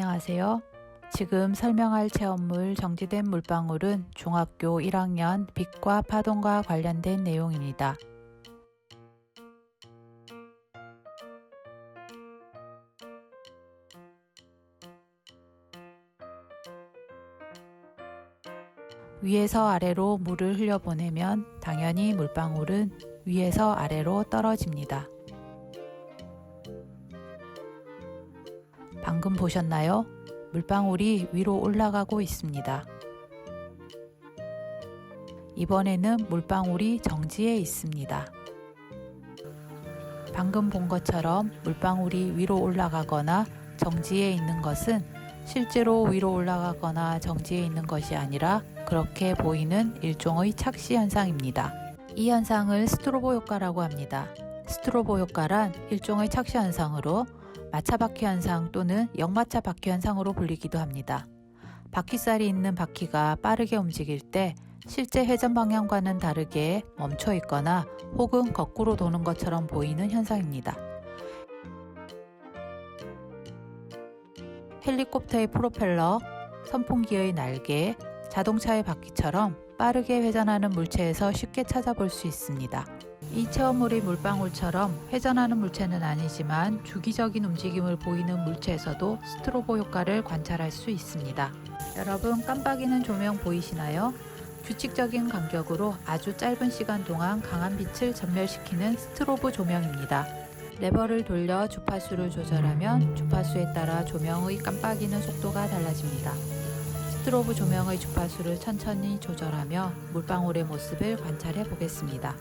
안녕하세요. 지금 설명할 체험물 정지된 물방울은 중학교 1학년 빛과 파동과 관련된 내용입니다. 위에서 아래로 물을 흘려보내면 당연히 물방울은 위에서 아래로 떨어집니다. 방금 보셨나요? 물방울이 위로 올라가고 있습니다. 이번에는 물방울이 정지해 있습니다. 방금 본 것처럼 물방울이 위로 올라가거나 정지해 있는 것은 실제로 위로 올라가거나 정지해 있는 것이 아니라 그렇게 보이는 일종의 착시 현상입니다. 이 현상을 스트로보 효과라고 합니다. 스트로보 효과란 일종의 착시 현상으로 마차바퀴 현상 또는 역마차 바퀴 현상으로 불리기도 합니다. 바퀴살이 있는 바퀴가 빠르게 움직일 때 실제 회전 방향과는 다르게 멈춰 있거나 혹은 거꾸로 도는 것처럼 보이는 현상입니다. 헬리콥터의 프로펠러, 선풍기의 날개, 자동차의 바퀴처럼 빠르게 회전하는 물체에서 쉽게 찾아볼 수 있습니다. 이 체험물의 물방울처럼 회전하는 물체는 아니지만 주기적인 움직임을 보이는 물체에서도 스트로보 효과를 관찰할 수 있습니다. 여러분 깜빡이는 조명 보이시나요? 규칙적인 간격으로 아주 짧은 시간 동안 강한 빛을 전멸시키는 스트로브 조명입니다. 레버를 돌려 주파수를 조절하면 주파수에 따라 조명의 깜빡이는 속도가 달라집니다. 스트로브 조명의 주파수를 천천히 조절하며 물방울의 모습을 관찰해 보겠습니다.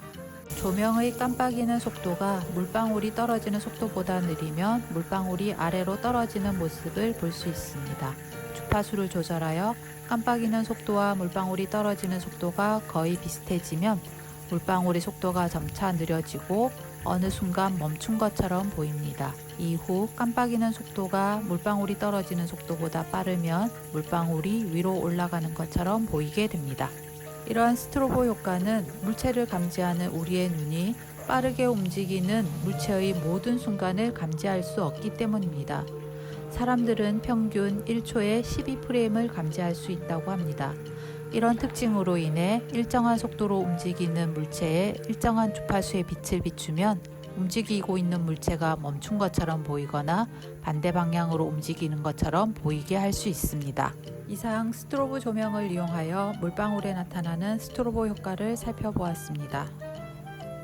조명의 깜빡이는 속도가 물방울이 떨어지는 속도보다 느리면 물방울이 아래로 떨어지는 모습을 볼 수 있습니다. 주파수를 조절하여 깜빡이는 속도와 물방울이 떨어지는 속도가 거의 비슷해지면 물방울의 속도가 점차 느려지고 어느 순간 멈춘 것처럼 보입니다. 이후 깜빡이는 속도가 물방울이 떨어지는 속도보다 빠르면 물방울이 위로 올라가는 것처럼 보이게 됩니다. 이러한 스트로보 효과는 물체를 감지하는 우리의 눈이 빠르게 움직이는 물체의 모든 순간을 감지할 수 없기 때문입니다. 사람들은 평균 1초에 12프레임을 감지할 수 있다고 합니다. 이런 특징으로 인해 일정한 속도로 움직이는 물체에 일정한 주파수의 빛을 비추면 움직이고 있는 물체가 멈춘 것처럼 보이거나 반대 방향으로 움직이는 것처럼 보이게 할 수 있습니다. 이상 스트로브 조명을 이용하여 물방울에 나타나는 스트로보 효과를 살펴보았습니다.